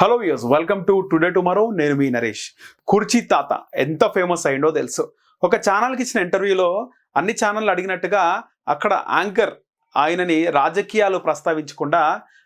Hello views welcome to today tomorrow నేను మీ నరేష్. కుర్చీ తాత ఎంత ఫేమస్ అయిందో తెలుసు. ఒక ఛానల్కి ఇచ్చిన ఇంటర్వ్యూలో అన్ని ఛానళ్ళు అడిగినట్టుగా అక్కడ యాంకర్ ఆయనని రాజకీయాలు ప్రస్తావించకుండా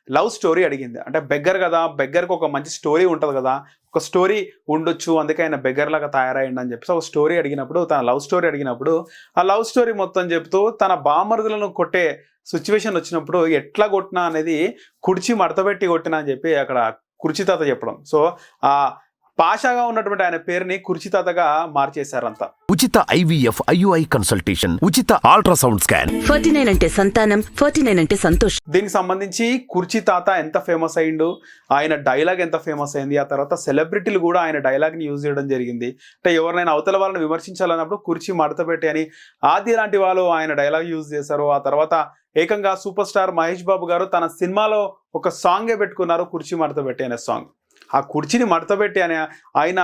లవ్ స్టోరీ అడిగింది. అంటే బెగ్గర్ కదా బెగ్గర్కి ఒక మంచి స్టోరీ ఉంటుంది కదా ఒక స్టోరీ ఉండొచ్చు అందుకే ఆయన బెగ్గర్ లాగా తయారయ్యండి అని చెప్పేసి ఒక స్టోరీ అడిగినప్పుడు తన లవ్ స్టోరీ అడిగినప్పుడు ఆ లవ్ స్టోరీ మొత్తం చెప్తూ తన బామరుదులను కొట్టే సిచ్యువేషన్ వచ్చినప్పుడు ఎట్లా కొట్టినా అనేది కుర్చీ మడతపెట్టి కొట్టినా అని చెప్పి అక్కడ కృచితత చెప్పడం. సో ఆ పాషాగా ఉన్నటువంటి ఆయన పేరుని కుర్చీతాతగా మార్చేశారంతా. ఉచిత ఐవీఎఫ్ ఐయుఐ కన్సల్టేషన్ ఉచిత అల్ట్రాసౌండ్ స్కాన్. ఫార్టీ నైన్ అంటే సంతానం ఫార్టీ నైన్ అంటే సంతోషం. దీనికి సంబంధించి కుర్చీ తాత ఎంత ఫేమస్ అయిండు ఆయన డైలాగ్ ఎంత ఫేమస్ అయింది ఆ తర్వాత సెలబ్రిటీలు కూడా ఆయన డైలాగ్ని యూజ్ చేయడం జరిగింది. అంటే ఎవరినైనా అవతల వాళ్ళని విమర్శించాలన్నప్పుడు కుర్చీ మడత పెట్టి అని ఆది లాంటి వాళ్ళు ఆయన డైలాగ్ యూజ్ చేశారు. ఆ తర్వాత ఏకంగా సూపర్ స్టార్ మహేష్ బాబు గారు తన సినిమాలో ఒక సాంగే పెట్టుకున్నారు కుర్చీ మడత పెట్టి అనే సాంగ్. ఆ కుర్చీని మడతపెట్టి అనే ఆయన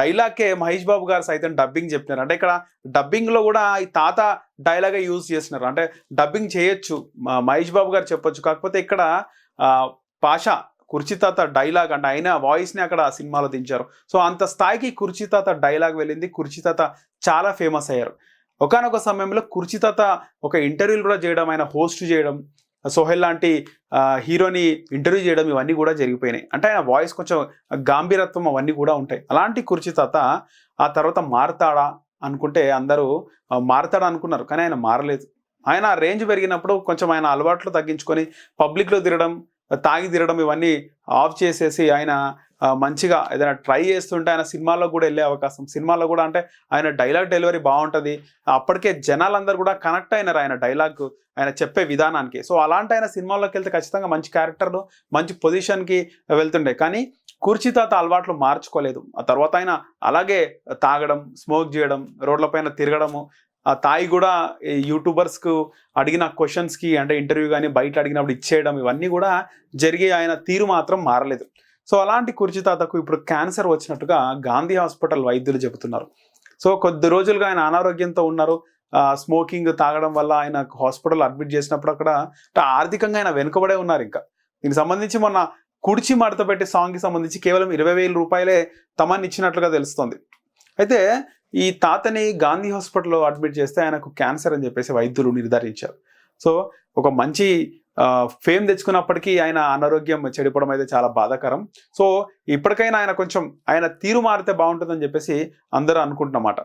డైలాగ్కే మహేష్ బాబు గారు సైతం డబ్బింగ్ చెప్పినారు. అంటే ఇక్కడ డబ్బింగ్లో కూడా ఈ తాత డైలాగే యూజ్ చేసినారు అంటే డబ్బింగ్ చేయొచ్చు. మహేష్ బాబు గారు చెప్పొచ్చు. కాకపోతే ఇక్కడ పాషా కుర్చీతాత డైలాగ్ అంటే ఆయన వాయిస్ని అక్కడ సినిమాలో దించారు. సో అంత స్థాయికి కుర్చీతాత డైలాగ్ వెళ్ళింది. కుర్చీతాత చాలా ఫేమస్ అయ్యారు. ఒకనొక సమయంలో కుర్చీతాత ఒక ఇంటర్వ్యూలు కూడా చేయడం ఆయన హోస్ట్ చేయడం సోహెల్ లాంటి హీరోని ఇంటర్వ్యూ చేయడం ఇవన్నీ కూడా జరిగిపోయినాయి. అంటే ఆయన వాయిస్ కొంచెం గాంభీరత్వం అవన్నీ కూడా ఉంటాయి. అలాంటి కుర్చీతాత ఆ తర్వాత మారతాడా అనుకుంటే అందరూ మారతాడా అనుకున్నారు కానీ ఆయన మారలేదు. ఆయన రేంజ్ పెరిగినప్పుడు కొంచెం ఆయన అలవాట్లు తగ్గించుకొని పబ్లిక్లో తిరగడం తాగి తిరగడం ఇవన్నీ ఆఫ్ చేసేసి ఆయన మంచిగా ఏదైనా ట్రై చేస్తుంటే ఆయన సినిమాల్లో కూడా వెళ్ళే అవకాశం. సినిమాల్లో కూడా అంటే ఆయన డైలాగ్ డెలివరీ బాగుంటుంది. అప్పటికే జనాలందరూ కూడా కనెక్ట్ అయినారు ఆయన డైలాగ్ ఆయన చెప్పే విధానానికి. సో అలాంటి ఆయన సినిమాల్లోకి వెళ్తే ఖచ్చితంగా మంచి క్యారెక్టర్లు మంచి పొజిషన్కి వెళ్తుండే. కానీ కూర్చితాత అలవాట్లు మార్చుకోలేదు. ఆ తర్వాత ఆయన అలాగే తాగడం స్మోక్ చేయడం రోడ్లపైన తిరగడము. ఆ తాయి కూడా యూట్యూబర్స్కు అడిగిన క్వశ్చన్స్కి అంటే ఇంటర్వ్యూ కానీ బయట అడిగినప్పుడు ఇచ్చేయడం ఇవన్నీ కూడా జరిగి ఆయన తీరు మాత్రం మారలేదు. సో అలాంటి కుర్చితాతకు ఇప్పుడు క్యాన్సర్ వచ్చినట్టుగా గాంధీ హాస్పిటల్ వైద్యులు చెబుతున్నారు. సో కొద్ది రోజులుగా ఆయన అనారోగ్యంతో ఉన్నారు. స్మోకింగ్ తాగడం వల్ల ఆయన హాస్పిటల్ అడ్మిట్ చేసినప్పుడు అక్కడ ఆర్థికంగా ఆయన వెనుకబడే ఉన్నారు ఇంకా. దీనికి సంబంధించి మొన్న కుడిచి మడత పెట్టే సాంగ్కి సంబంధించి కేవలం ఇరవై వేల రూపాయలే తమని ఇచ్చినట్లుగా తెలుస్తుంది. అయితే ఈ తాతని గాంధీ హాస్పిటల్లో అడ్మిట్ చేస్తే ఆయనకు క్యాన్సర్ అని చెప్పేసి వైద్యులు నిర్ధారించారు. సో ఒక మంచి ఫేమ్ తెచ్చుకున్నప్పటికీ ఆయన అనారోగ్యం చెడిపోవడం అయితే చాలా బాధాకరం. సో ఇప్పటికైనా ఆయన కొంచెం ఆయన తీరు మారితే బాగుంటుందని చెప్పేసి అందరూ అనుకుంటున్నమాట.